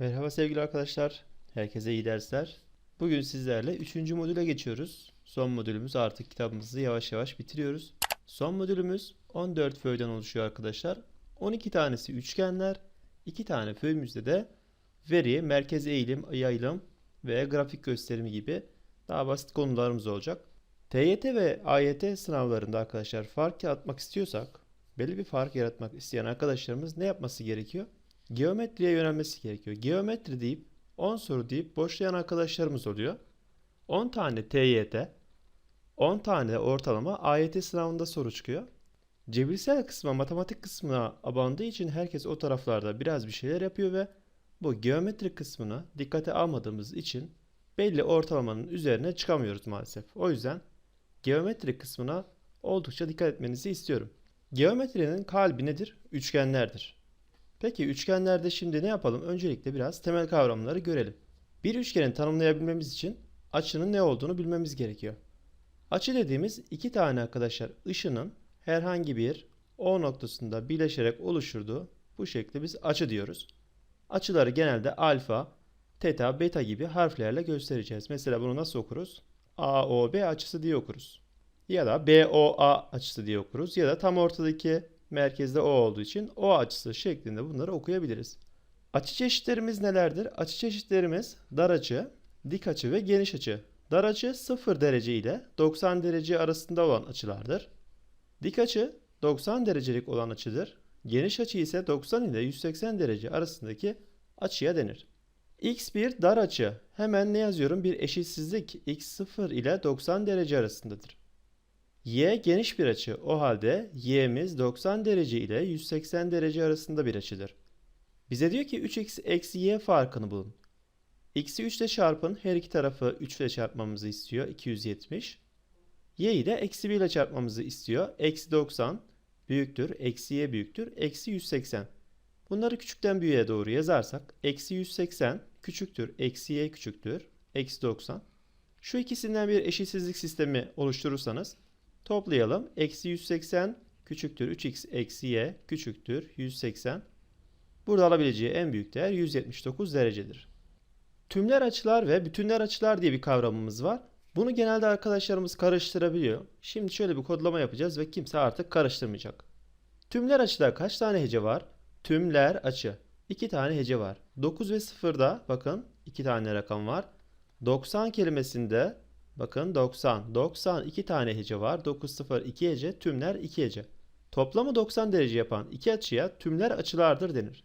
Merhaba sevgili arkadaşlar. Herkese iyi dersler. Bugün sizlerle 3. modüle geçiyoruz. Son modülümüz artık kitabımızı yavaş yavaş bitiriyoruz. Son modülümüz 14 föyden oluşuyor arkadaşlar. 12 tanesi üçgenler, 2 tane föyümüzde de veri, merkez eğilim, yayılım ve grafik gösterimi gibi daha basit konularımız olacak. TYT ve AYT sınavlarında arkadaşlar fark yaratmak istiyorsak, belli bir fark yaratmak isteyen arkadaşlarımız ne yapması gerekiyor? Geometriye yönelmesi gerekiyor. Geometri deyip 10 soru deyip boşlayan arkadaşlarımız oluyor. 10 tane TYT, 10 tane ortalama AYT sınavında soru çıkıyor. Cebirsel kısma, matematik kısmına abandığı için herkes o taraflarda biraz bir şeyler yapıyor ve bu geometri kısmını dikkate almadığımız için belli ortalamanın üzerine çıkamıyoruz maalesef. O yüzden geometri kısmına oldukça dikkat etmenizi istiyorum. Geometrinin kalbi nedir? Üçgenlerdir. Peki üçgenlerde şimdi ne yapalım? Öncelikle biraz temel kavramları görelim. Bir üçgeni tanımlayabilmemiz için açının ne olduğunu bilmemiz gerekiyor. Açı dediğimiz iki tane arkadaşlar ışının herhangi bir O noktasında birleşerek oluşturduğu bu şekli biz açı diyoruz. Açıları genelde alfa, teta, beta gibi harflerle göstereceğiz. Mesela bunu nasıl okuruz? AOB açısı diye okuruz. Ya da BOA açısı diye okuruz. Ya da tam ortadaki merkezde O olduğu için O açısı şeklinde bunları okuyabiliriz. Açı çeşitlerimiz nelerdir? Açı çeşitlerimiz dar açı, dik açı ve geniş açı. Dar açı 0 derece ile 90 derece arasında olan açılardır. Dik açı 90 derecelik olan açıdır. Geniş açı ise 90 ile 180 derece arasındaki açıya denir. X bir dar açı. Hemen ne yazıyorum? Bir eşitsizlik x0 ile 90 derece arasındadır. Y geniş bir açı. O halde y'miz 90 derece ile 180 derece arasında bir açıdır. Bize diyor ki 3x eksi y farkını bulun. x'i 3 ile çarpın. Her iki tarafı 3 ile çarpmamızı istiyor. 270. y'yi de eksi 1 ile çarpmamızı istiyor. Eksi 90 büyüktür. Eksi y büyüktür. Eksi 180. Bunları küçükten büyüğe doğru yazarsak eksi 180 küçüktür. Eksi y küçüktür. Eksi 90. Şu ikisinden bir eşitsizlik sistemi oluşturursanız Toplayalım. Eksi 180 küçüktür 3x eksi y küçüktür 180. Burada alabileceği en büyük değer 179 derecedir. Tümler açılar ve bütünler açılar diye bir kavramımız var. Bunu genelde arkadaşlarımız karıştırabiliyor. Şimdi şöyle bir kodlama yapacağız ve kimse artık karıştırmayacak. Tümler açıda kaç tane hece var? Tümler açı. 2 tane hece var. 9 ve 0'da bakın 2 tane rakam var. 90 kelimesinde Bakın 90. 90 2 tane hece var. 9 0 2 hece. Tümler 2 hece. Toplamı 90 derece yapan iki açıya tümler açılardır denir.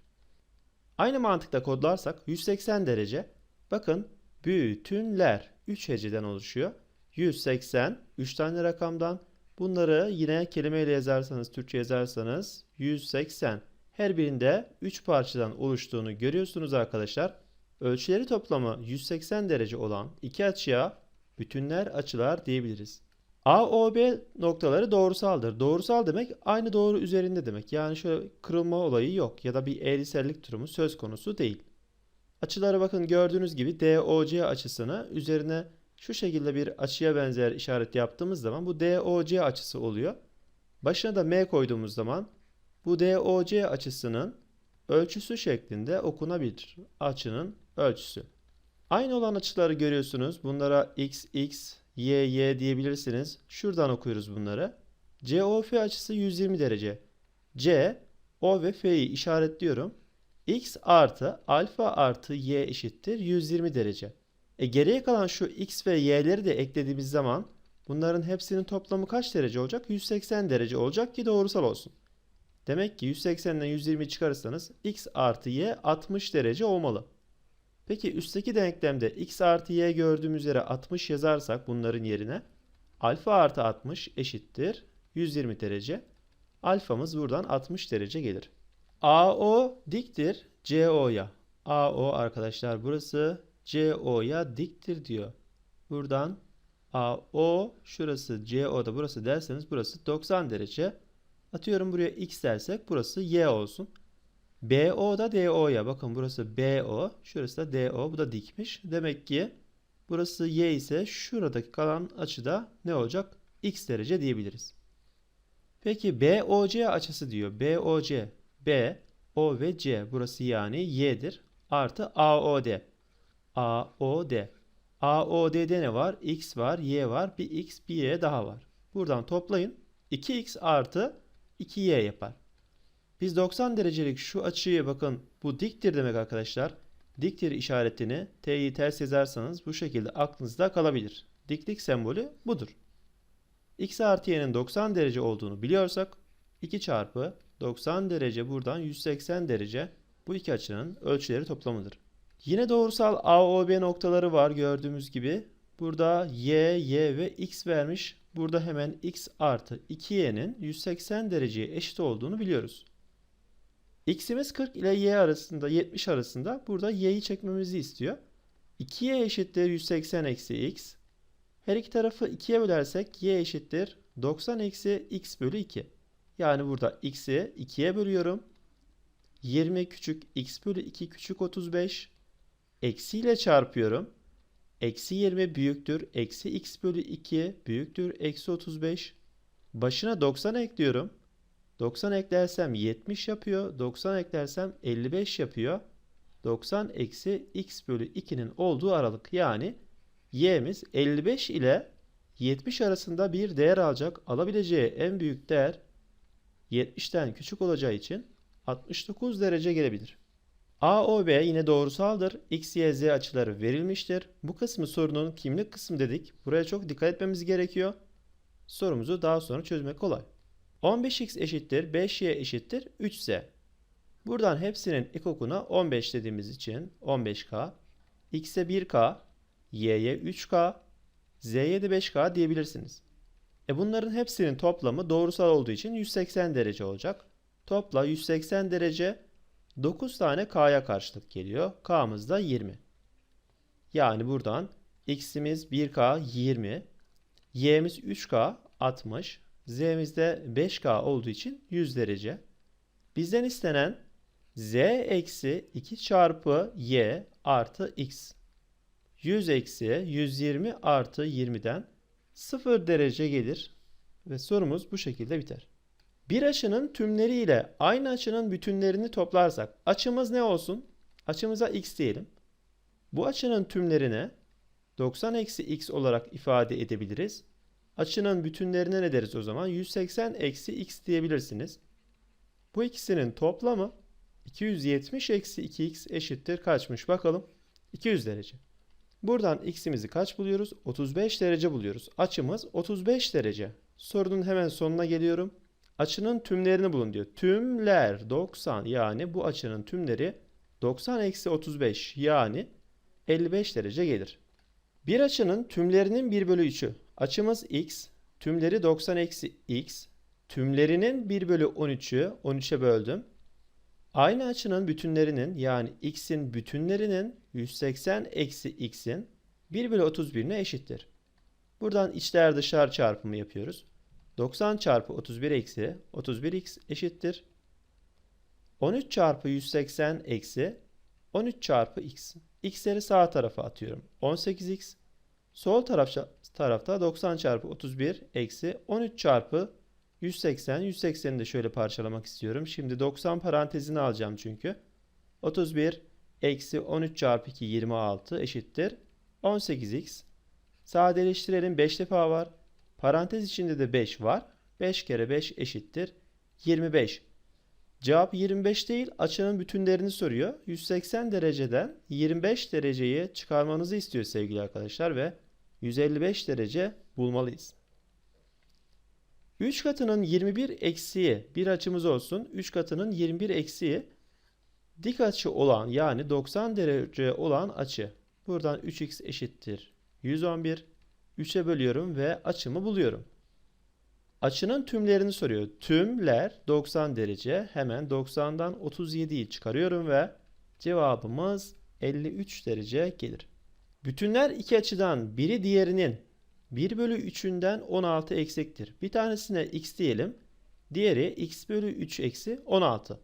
Aynı mantıkla kodlarsak 180 derece. Bakın bütünler 3 heceden oluşuyor. 180 3 tane rakamdan. Bunları yine kelimeyle yazarsanız, Türkçe yazarsanız 180. Her birinde 3 parçadan oluştuğunu görüyorsunuz arkadaşlar. Ölçüleri toplamı 180 derece olan iki açıya bütünler açılar diyebiliriz. AOB noktaları doğrusaldır. Doğrusal demek aynı doğru üzerinde demek. Yani şöyle kırılma olayı yok ya da bir eğrisellik durumu söz konusu değil. Açılara bakın gördüğünüz gibi DOC açısını üzerine şu şekilde bir açıya benzer işaret yaptığımız zaman bu DOC açısı oluyor. Başına da M koyduğumuz zaman bu DOC açısının ölçüsü şeklinde okunabilir. Açının ölçüsü. Aynı olan açıları görüyorsunuz. Bunlara x, x, y, y diyebilirsiniz. Şuradan okuyoruz bunları. COF açısı 120 derece. C, O ve F'yi işaretliyorum. X artı alfa artı y eşittir 120 derece. E geriye kalan şu x ve y'leri de eklediğimiz zaman bunların hepsinin toplamı kaç derece olacak? 180 derece olacak ki doğrusal olsun. Demek ki 180'den 120 çıkarırsanız x artı y 60 derece olmalı. Peki üstteki denklemde x artı y gördüğümüz yere 60 yazarsak bunların yerine alfa artı 60 eşittir 120 derece. Alfamız buradan 60 derece gelir. AO diktir CO'ya. AO arkadaşlar burası CO'ya diktir diyor. Buradan AO şurası CO'da burası derseniz burası 90 derece. Atıyorum buraya x dersek burası y olsun. BO da DO'ya. Bakın burası BO. Şurası da DO. Bu da dikmiş. Demek ki burası Y ise şuradaki kalan açıda ne olacak? X derece diyebiliriz. Peki BOC açısı diyor. BOC. B, O ve C. Burası yani Y'dir. artı AOD. AOD. AOD'de ne var? X var, Y var, bir X, bir Y daha var. Buradan toplayın. 2X artı 2Y yapar. Biz 90 derecelik şu açıyı bakın bu diktir demek arkadaşlar. Diktir işaretini T'yi ters yazarsanız bu şekilde aklınızda kalabilir. Diklik sembolü budur. X artı y'nin 90 derece olduğunu biliyorsak 2 çarpı 90 derece buradan 180 derece bu iki açının ölçüleri toplamıdır. Yine doğrusal AOB noktaları var gördüğümüz gibi. Burada y, y ve x vermiş. Burada hemen x artı 2y'nin 180 dereceye eşit olduğunu biliyoruz. X'imiz 40 ile y arasında 70 arasında. Burada y'yi çekmemizi istiyor. 2y eşittir 180 eksi x. Her iki tarafı 2'ye bölersek y eşittir 90 eksi x bölü 2. Yani burada x'i 2'ye bölüyorum. 20 küçük x bölü 2 küçük 35. Eksiyle çarpıyorum. Eksi 20 büyüktür. Eksi x bölü 2 büyüktür. Eksi 35. Başına 90 ekliyorum. 90 eklersem 70 yapıyor. 90 eklersem 55 yapıyor. 90 eksi x bölü 2'nin olduğu aralık. Yani y'miz 55 ile 70 arasında bir değer alacak. Alabileceği en büyük değer 70'ten küçük olacağı için 69 derece gelebilir. AOB yine doğrusaldır. X, Y, Z açıları verilmiştir. Bu kısmı sorunun kimlik kısmı dedik. Buraya çok dikkat etmemiz gerekiyor. Sorumuzu daha sonra çözmek kolay. 15x eşittir 5y eşittir 3z. Buradan hepsinin ekokuna 15 dediğimiz için 15k, x'e 1k, y'ye 3k, z'ye de 5k diyebilirsiniz. E bunların hepsinin toplamı doğrusal olduğu için 180 derece olacak. Topla 180 derece 9 tane k'ya karşılık geliyor. K'mız da 20. Yani buradan x'imiz 1k 20, y'miz 3k 60, z'miz de 5k olduğu için 100 derece. Bizden istenen z eksi 2 çarpı y artı x. 100 eksi 120 artı 20'den 0 derece gelir ve sorumuz bu şekilde biter. Bir açının tümleri ile aynı açının bütünlerini toplarsak açımız ne olsun? Açımıza x diyelim. Bu açının tümlerine 90 eksi x olarak ifade edebiliriz. Açının bütünlerine ne deriz o zaman? 180 eksi x diyebilirsiniz. Bu ikisinin toplamı 270 eksi 2x eşittir kaçmış bakalım? 200 derece. Buradan x'imizi kaç buluyoruz? 35 derece buluyoruz. Açımız 35 derece. Sorunun hemen sonuna geliyorum. Açının tümlerini bulun diyor. Tümler 90 yani bu açının tümleri 90 eksi 35 yani 55 derece gelir. Bir açının tümlerinin 1 bölü 3'ü. Açımız x, tümleri 90 eksi x, tümlerinin 1 bölü 13'ü 13'e böldüm. Aynı açının bütünlerinin yani x'in bütünlerinin 180 eksi x'in 1 bölü 31'ine eşittir. Buradan içler dışlar çarpımı yapıyoruz. 90 çarpı 31 eksi 31x eşittir. 13 çarpı 180 eksi 13 çarpı x. x'leri sağ tarafa atıyorum. 18x. Sol tarafta, tarafta 90 çarpı 31 eksi 13 çarpı 180. 180'i de şöyle parçalamak istiyorum. Şimdi 90 parantezini alacağım çünkü. 31 eksi 13 çarpı 2 26 eşittir. 18x. Sadeleştirelim 5 defa var. Parantez içinde de 5 var. 5 kere 5 eşittir 25. Cevap 25 değil açının bütünlerini soruyor. 180 dereceden 25 dereceyi çıkarmanızı istiyor sevgili arkadaşlar ve 155 derece bulmalıyız. 3 katının 21 eksiği bir açımız olsun. 3 katının 21 eksiği dik açı olan yani 90 derece olan açı. Buradan 3x eşittir 111. 3'e bölüyorum ve açımı buluyorum. Açının tümlerini soruyor. Tümler 90 derece. Hemen 90'dan 37'yi çıkarıyorum ve cevabımız 53 derece gelir. Bütünler iki açıdan biri diğerinin 1 bölü 3'ünden 16 eksiktir. Bir tanesine x diyelim. Diğeri x bölü 3 eksi 16.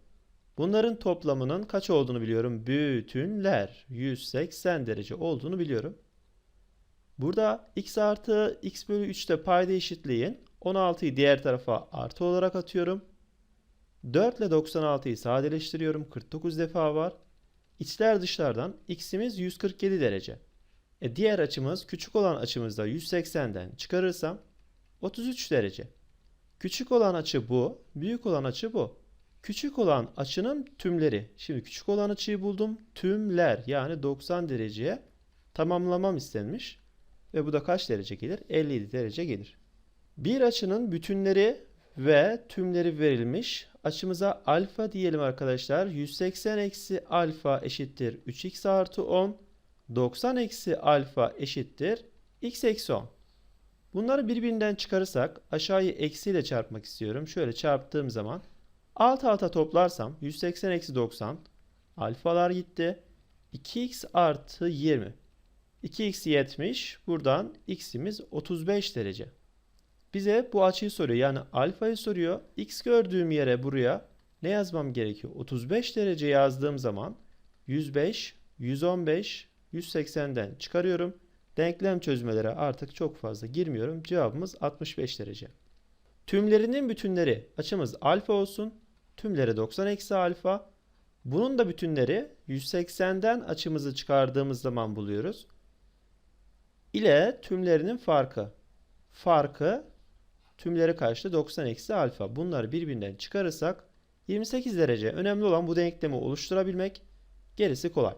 Bunların toplamının kaç olduğunu biliyorum. Bütünler 180 derece olduğunu biliyorum. Burada x artı x bölü 3'te payda eşitleyin. 16'yı diğer tarafa artı olarak atıyorum. 4 ile 96'yı sadeleştiriyorum. 49 defa var. İçler dışlardan x'imiz 147 derece. E diğer açımız küçük olan açımızda 180'den çıkarırsam 33 derece. Küçük olan açı bu, büyük olan açı bu. Küçük olan açının tümleri. Şimdi küçük olan açıyı buldum. Tümler yani 90 dereceye tamamlamam istenmiş. Ve bu da kaç derece gelir? 57 derece gelir. Bir açının bütünleri ve tümleri verilmiş. Açımıza alfa diyelim arkadaşlar. 180 eksi alfa eşittir 3x artı 10. 90 eksi alfa eşittir x eksi 10. Bunları birbirinden çıkarırsak aşağıyı eksiyle çarpmak istiyorum. Şöyle çarptığım zaman alt alta toplarsam 180 eksi 90 alfalar gitti. 2x artı 20. 2x 70. Buradan x'imiz 35 derece. Bize bu açıyı soruyor. Yani alfayı soruyor. X gördüğüm yere buraya ne yazmam gerekiyor? 35 derece yazdığım zaman 105, 115, 180'den çıkarıyorum. Denklem çözmelere artık çok fazla girmiyorum. Cevabımız 65 derece. Tümlerinin bütünleri açımız alfa olsun. Tümleri 90 eksi alfa. Bunun da bütünleri 180'den açımızı çıkardığımız zaman buluyoruz. İle tümlerinin farkı. Farkı tümleri kaçtı? 90 eksi alfa. Bunları birbirinden çıkarırsak 28 derece. Önemli olan bu denklemi oluşturabilmek. Gerisi kolay.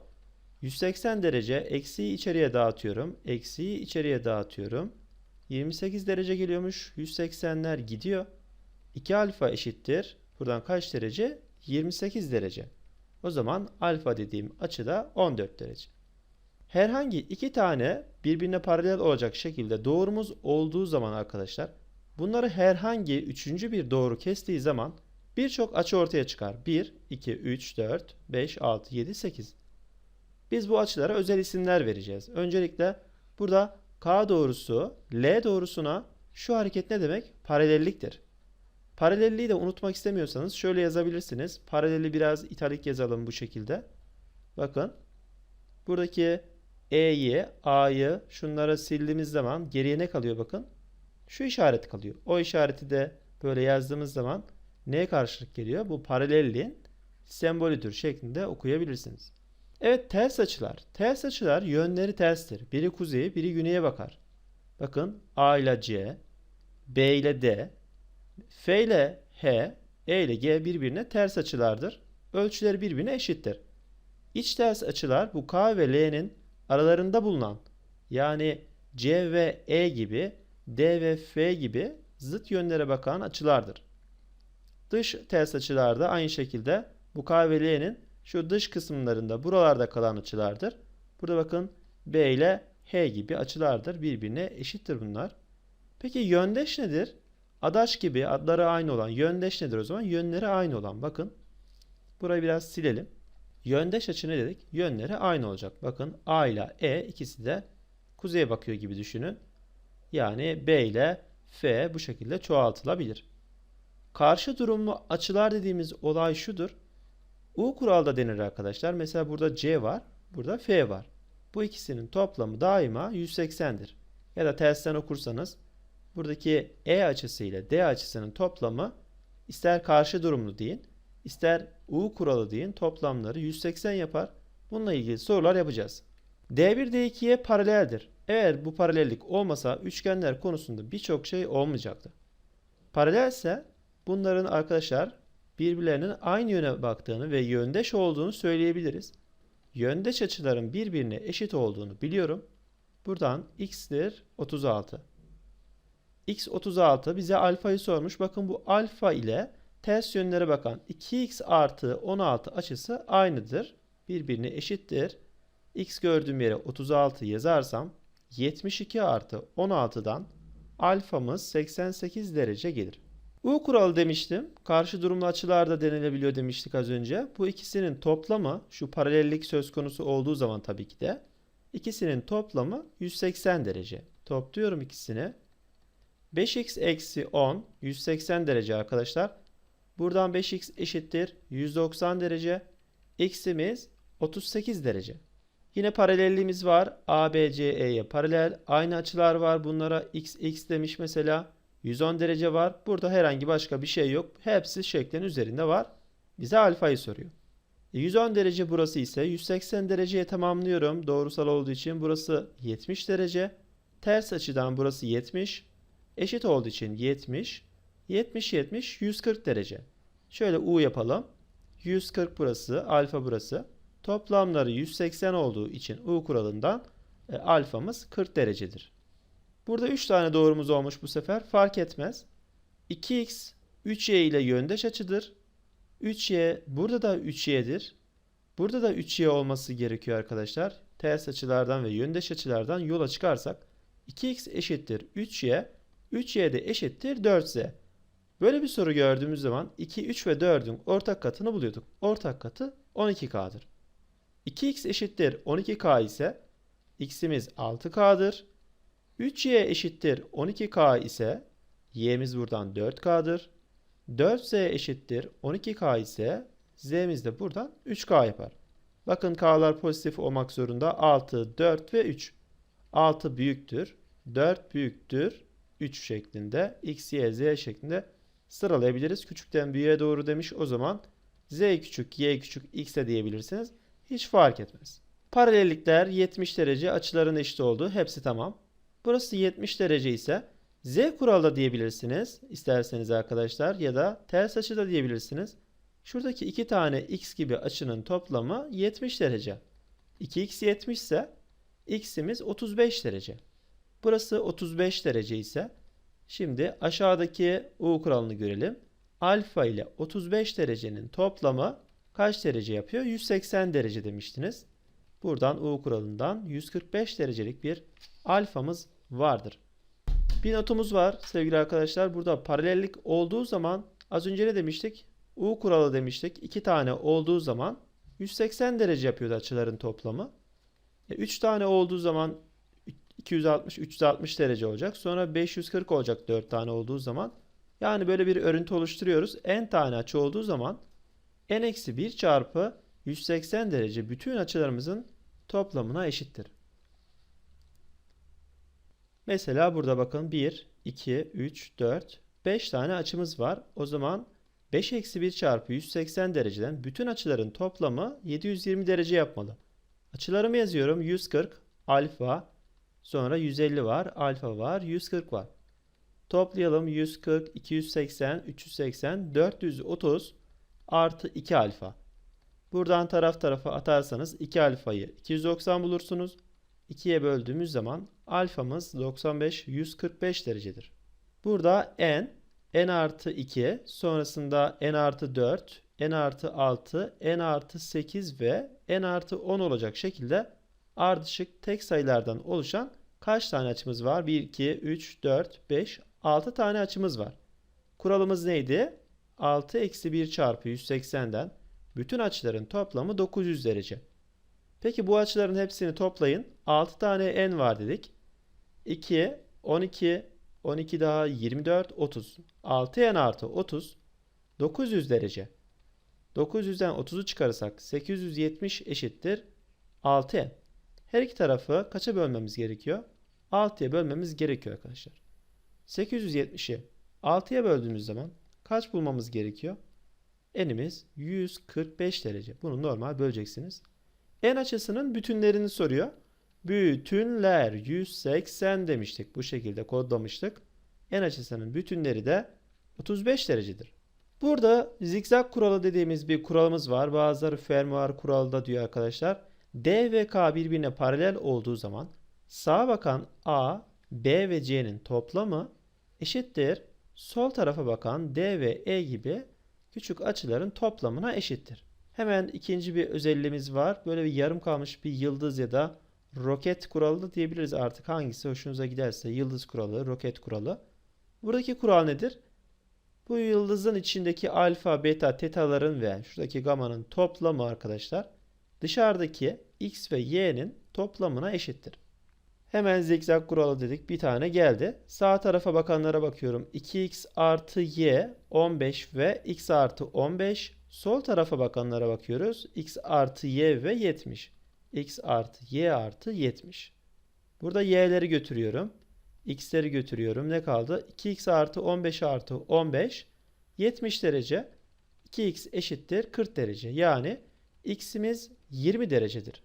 180 derece eksiği içeriye dağıtıyorum. Eksiği içeriye dağıtıyorum. 28 derece geliyormuş. 180'ler gidiyor. 2 alfa eşittir. Buradan kaç derece? 28 derece. O zaman alfa dediğim açı da 14 derece. Herhangi iki tane birbirine paralel olacak şekilde doğrumuz olduğu zaman arkadaşlar bunları herhangi üçüncü bir doğru kestiği zaman birçok açı ortaya çıkar. 1, 2, 3, 4, 5, 6, 7, 8. Biz bu açılara özel isimler vereceğiz. Öncelikle burada K doğrusu L doğrusuna şu hareket ne demek? Paralelliktir. Paralelliği de unutmak istemiyorsanız şöyle yazabilirsiniz. Paraleli biraz italik yazalım bu şekilde. Bakın. Buradaki E'yi, A'yı şunlara sildiğimiz zaman geriye ne kalıyor bakın? Şu işaret kalıyor. O işareti de böyle yazdığımız zaman neye karşılık geliyor? Bu paralelliğin sembolüdür şeklinde okuyabilirsiniz. Evet ters açılar. Ters açılar yönleri terstir. Biri kuzeye, biri güneye bakar. Bakın A ile C, B ile D, F ile H, E ile G birbirine ters açılardır. Ölçüleri birbirine eşittir. İç ters açılar bu K ve L'nin aralarında bulunan yani C ve E gibi D ve F gibi zıt yönlere bakan açılardır. Dış ters açılarda aynı şekilde bu K ve L'nin şu dış kısımlarında buralarda kalan açılardır. Burada bakın B ile H gibi açılardır. Birbirine eşittir bunlar. Peki yöndeş nedir? Adaş gibi adları aynı olan yöndeş nedir o zaman? Yönleri aynı olan. Bakın burayı biraz silelim. Yöndeş açı ne dedik? Yönleri aynı olacak. Bakın A ile E ikisi de kuzeye bakıyor gibi düşünün. Yani B ile F bu şekilde çoğaltılabilir. Karşı durumlu açılar dediğimiz olay şudur. U kuralda denir arkadaşlar. Mesela burada C var, burada F var. Bu ikisinin toplamı daima 180'dir. Ya da tersten okursanız buradaki E açısı ile D açısının toplamı ister karşı durumlu deyin, ister U kuralı deyin toplamları 180 yapar. Bununla ilgili sorular yapacağız. D1 D2'ye paraleldir. Eğer bu paralellik olmasa üçgenler konusunda birçok şey olmayacaktı. Paralelse bunların arkadaşlar birbirlerinin aynı yöne baktığını ve yöndeş olduğunu söyleyebiliriz. Yöndeş açıların birbirine eşit olduğunu biliyorum. Buradan x'tir 36. x 36 bize alfayı sormuş. Bakın bu alfa ile ters yönlere bakan 2x artı 16 açısı aynıdır. Birbirine eşittir. x gördüğüm yere 36 yazarsam 72 artı 16'dan alfamız 88 derece gelir. U kuralı demiştim. Karşı durumlu açılarda denilebiliyor demiştik az önce. Bu ikisinin toplamı şu paralellik söz konusu olduğu zaman tabii ki de ikisinin toplamı 180 derece. Topluyorum ikisini. 5x eksi 10 180 derece arkadaşlar. Buradan 5x eşittir 190 derece. X'imiz 38 derece. Yine paralelliğimiz var. ABCE'ye paralel. Aynı açılar var. Bunlara x x demiş mesela. 110 derece var. Burada herhangi başka bir şey yok. Hepsi şeklin üzerinde var. Bize alfayı soruyor. E, 110 derece burası ise 180 dereceye tamamlıyorum. Doğrusal olduğu için burası 70 derece. Ters açıdan burası 70. Eşit olduğu için 70. 70 70 140 derece. Şöyle U yapalım. 140 burası, alfa burası. Toplamları 180 olduğu için U kuralından e, alfamız 40 derecedir. Burada 3 tane doğrumuz olmuş bu sefer. Fark etmez. 2x 3y ile yöndeş açıdır. 3y burada da 3y'dir. Burada da 3y olması gerekiyor arkadaşlar. Ters açılardan ve yöndeş açılardan yola çıkarsak 2x eşittir 3y, 3y de eşittir 4z. Böyle bir soru gördüğümüz zaman 2, 3 ve 4'ün ortak katını buluyorduk. Ortak katı 12k'dır. 2x eşittir 12k ise x'imiz 6k'dır. 3y eşittir 12k ise y'miz buradan 4k'dır. 4z eşittir 12k ise z'miz de buradan 3k yapar. Bakın k'lar pozitif olmak zorunda. 6, 4 ve 3. 6 büyüktür, 4 büyüktür, 3 şeklinde, x, y, z şeklinde sıralayabiliriz. Küçükten büyüğe doğru demiş. O zaman z küçük, y küçük, x diyebilirsiniz. Hiç fark etmez. Paralellikler 70 derece açıların eşit olduğu hepsi tamam. Burası 70 derece ise z kuralı da diyebilirsiniz. isterseniz arkadaşlar ya da ters açı da diyebilirsiniz. Şuradaki iki tane x gibi açının toplamı 70 derece. 2x 70 ise x'imiz 35 derece. Burası 35 derece ise şimdi aşağıdaki u kuralını görelim. Alfa ile 35 derecenin toplamı kaç derece yapıyor? 180 derece demiştiniz. Buradan u kuralından 145 derecelik bir alfamız vardır. Bir notumuz var sevgili arkadaşlar. Burada paralellik olduğu zaman az önce ne demiştik? U kuralı demiştik. İki tane olduğu zaman 180 derece yapıyordu açıların toplamı. 3 tane olduğu zaman 260 360 derece olacak. Sonra 540 olacak 4 tane olduğu zaman. Yani böyle bir örüntü oluşturuyoruz. n tane açı olduğu zaman n-1 çarpı 180 derece bütün açılarımızın toplamına eşittir. Mesela burada bakın 1, 2, 3, 4, 5 tane açımız var. O zaman 5 eksi 1 çarpı 180 dereceden bütün açıların toplamı 720 derece yapmalı. Açılarımı yazıyorum. 140 alfa, sonra 150 var, alfa var, 140 var. Toplayalım 140, 280, 380, 430 artı 2 alfa. Buradan taraf tarafa atarsanız 2 alfayı 290 bulursunuz. 2'ye böldüğümüz zaman alfamız 95, 145 derecedir. Burada n, n artı 2, sonrasında n artı 4, n artı 6, n artı 8 ve n artı 10 olacak şekilde ardışık tek sayılardan oluşan kaç tane açımız var? 1, 2, 3, 4, 5, 6 tane açımız var. Kuralımız neydi? 6 eksi 1 çarpı 180'den bütün açıların toplamı 900 derece. Peki bu açıların hepsini toplayın. 6 tane n var dedik. 2, 12, 12 daha 24, 30. 6n artı 30, 900 derece. 900'den 30'u çıkarırsak 870 eşittir 6n. Her iki tarafı kaça bölmemiz gerekiyor? 6'ya bölmemiz gerekiyor arkadaşlar. 870'i 6'ya böldüğümüz zaman kaç bulmamız gerekiyor? N'imiz 145 derece. Bunu normal böleceksiniz. N açısının bütünlerini soruyor. Bütünler 180 demiştik. Bu şekilde kodlamıştık. N açısının bütünleri de 35 derecedir. Burada zikzak kuralı dediğimiz bir kuralımız var. Bazıları fermuar kuralı da diyor arkadaşlar. D ve K birbirine paralel olduğu zaman sağa bakan A, B ve C'nin toplamı eşittir. Sol tarafa bakan D ve E gibi küçük açıların toplamına eşittir. Hemen ikinci bir özelliğimiz var. Böyle bir yarım kalmış bir yıldız ya da roket kuralı da diyebiliriz artık. Hangisi hoşunuza giderse yıldız kuralı, roket kuralı. Buradaki kural nedir? Bu yıldızın içindeki alfa, beta, tetaların ve şuradaki gamanın toplamı arkadaşlar dışarıdaki x ve y'nin toplamına eşittir. Hemen zikzak kuralı dedik. Bir tane geldi. Sağ tarafa bakanlara bakıyorum. 2x artı y 15 ve x artı 15. Sol tarafa bakanlara bakıyoruz. x artı y ve 70. x artı y artı 70. Burada y'leri götürüyorum. x'leri götürüyorum. Ne kaldı? 2x artı 15 artı 15. 70 derece. 2x eşittir 40 derece. Yani x'imiz 20 derecedir.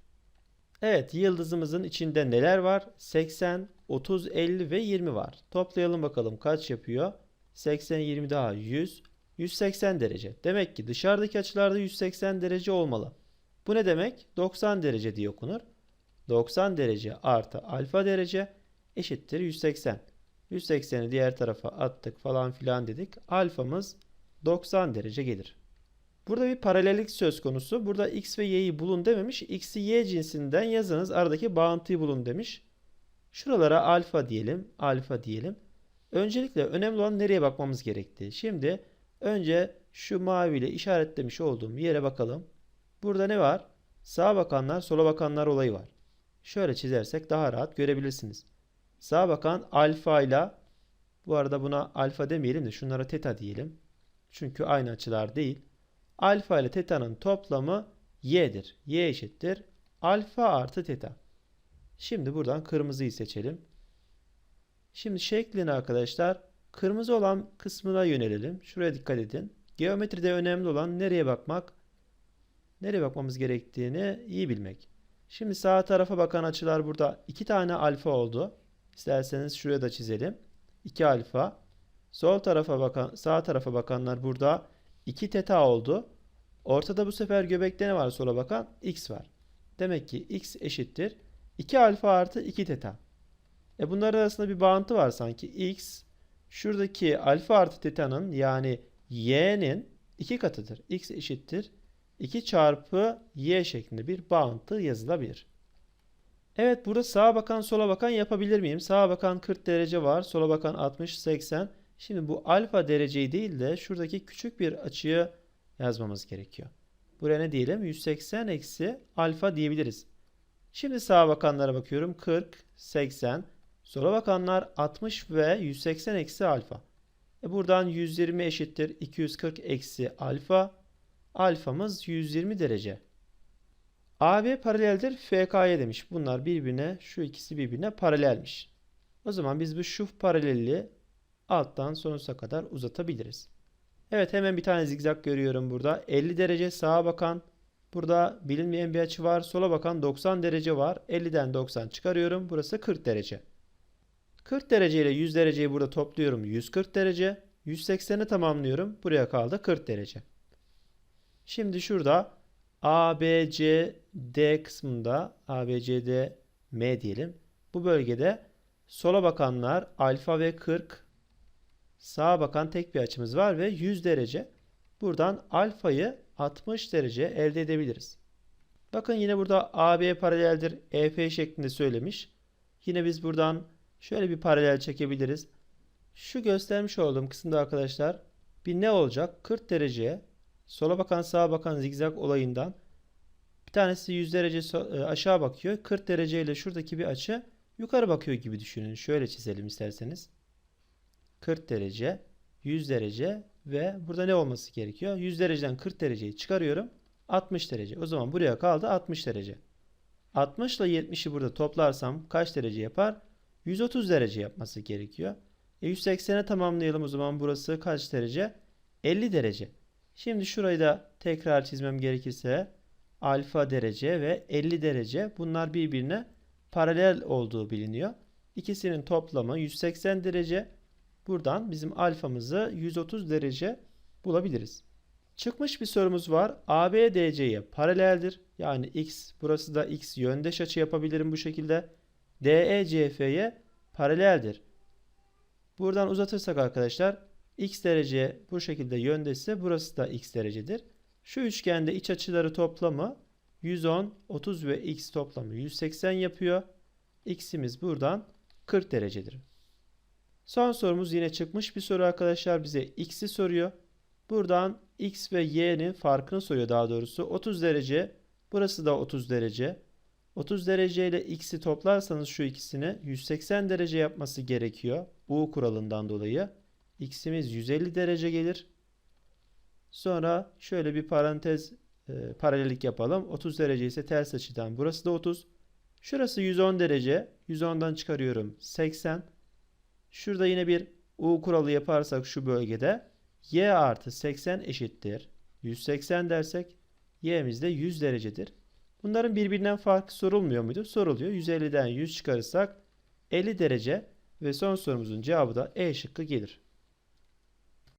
Evet, yıldızımızın içinde neler var? 80, 30, 50 ve 20 var. Toplayalım bakalım kaç yapıyor? 80, 20 daha 100, 180 derece. Demek ki dışarıdaki açılarda 180 derece olmalı. Bu ne demek? 90 derece diye okunur. 90 derece artı alfa derece eşittir 180. 180'i diğer tarafa attık falan filan dedik. Alfamız 90 derece gelir. Burada bir paralellik söz konusu. Burada x ve y'yi bulun dememiş. X'i y cinsinden yazınız. Aradaki bağıntıyı bulun demiş. Şuralara alfa diyelim. Alfa diyelim. Öncelikle önemli olan nereye bakmamız gerektiği. Şimdi önce şu maviyle işaretlemiş olduğum yere bakalım. Burada ne var? Sağa bakanlar, sola bakanlar olayı var. Şöyle çizersek daha rahat görebilirsiniz. Sağa bakan alfa ile bu arada buna alfa demeyelim de şunlara teta diyelim. Çünkü aynı açılar değil. Alfa ile teta'nın toplamı y'dir. y eşittir. Alfa artı teta. Şimdi buradan kırmızıyı seçelim. Şimdi şeklini arkadaşlar kırmızı olan kısmına yönelelim. Şuraya dikkat edin. Geometride önemli olan nereye bakmak? Nereye bakmamız gerektiğini iyi bilmek. Şimdi sağ tarafa bakan açılar burada iki tane alfa oldu. İsterseniz şuraya da çizelim. 2 alfa. Sol tarafa bakan, sağ tarafa bakanlar burada 2 teta oldu. Ortada bu sefer göbekte ne var sola bakan? X var. Demek ki X eşittir. 2 alfa artı 2 teta. E bunların arasında bir bağıntı var sanki. X şuradaki alfa artı teta'nın yani y'nin 2 katıdır. X eşittir. 2 çarpı y şeklinde bir bağıntı yazılabilir. Evet burada sağa bakan sola bakan yapabilir miyim? Sağa bakan 40 derece var. Sola bakan 60 80. Şimdi bu alfa dereceyi değil de şuradaki küçük bir açıyı yazmamız gerekiyor. Buraya ne diyelim? 180 eksi alfa diyebiliriz. Şimdi sağa bakanlara bakıyorum. 40, 80. Sola bakanlar 60 ve 180 eksi alfa. E buradan 120 eşittir 240 eksi alfa. Alfamız 120 derece. AB paraleldir FK'ya demiş. Bunlar birbirine, şu ikisi birbirine paralelmiş. O zaman biz bu şu paralelliği alttan sonuza kadar uzatabiliriz. Evet hemen bir tane zigzag görüyorum burada. 50 derece sağa bakan, burada bilinmeyen bir açı var. Sola bakan 90 derece var. 50'den 90 çıkarıyorum. Burası 40 derece. 40 derece ile 100 dereceyi burada topluyorum. 140 derece. 180'i tamamlıyorum. Buraya kaldı 40 derece. Şimdi şurada A, B, C, D kısmında A, B, C, D, M diyelim. Bu bölgede sola bakanlar alfa ve 40, sağa bakan tek bir açımız var ve 100 derece. Buradan alfayı 60 derece elde edebiliriz. Bakın yine burada AB paraleldir EF şeklinde söylemiş. Yine biz buradan şöyle bir paralel çekebiliriz. Şu göstermiş olduğum kısımda arkadaşlar bir ne olacak? 40 dereceye sola bakan sağa bakan zigzag olayından bir tanesi 100 derece e, aşağı bakıyor. 40 derece ile şuradaki bir açı yukarı bakıyor gibi düşünün. Şöyle çizelim isterseniz. 40 derece, 100 derece ve burada ne olması gerekiyor? 100 dereceden 40 dereceyi çıkarıyorum. 60 derece. O zaman buraya kaldı 60 derece. 60 ile 70'i burada toplarsam kaç derece yapar? 130 derece yapması gerekiyor. E 180'e tamamlayalım o zaman burası kaç derece? 50 derece. Şimdi şurayı da tekrar çizmem gerekirse alfa derece ve 50 derece bunlar birbirine paralel olduğu biliniyor. İkisinin toplamı 180 derece. Buradan bizim alfamızı 130 derece bulabiliriz. Çıkmış bir sorumuz var. AB DC'ye paraleldir. Yani x burası da x yöndeş açı yapabilirim bu şekilde. DE CF'ye paraleldir. Buradan uzatırsak arkadaşlar x derece bu şekilde yöndeşse burası da x derecedir. Şu üçgende iç açıları toplamı 110, 30 ve x toplamı 180 yapıyor. X'imiz buradan 40 derecedir. Son sorumuz yine çıkmış bir soru arkadaşlar bize x'i soruyor. Buradan x ve y'nin farkını soruyor daha doğrusu. 30 derece, burası da 30 derece. 30 derece ile x'i toplarsanız şu ikisini 180 derece yapması gerekiyor. U kuralından dolayı. x'imiz 150 derece gelir. Sonra şöyle bir parantez e, paralellik yapalım. 30 derece ise ters açıdan. Burası da 30. Şurası 110 derece. 110'dan çıkarıyorum 80. Şurada yine bir U kuralı yaparsak şu bölgede y artı 80 eşittir. 180 dersek Y'miz de 100 derecedir. Bunların birbirinden farkı sorulmuyor muydu? Soruluyor. 150'den 100 çıkarırsak 50 derece ve son sorumuzun cevabı da E şıkkı gelir.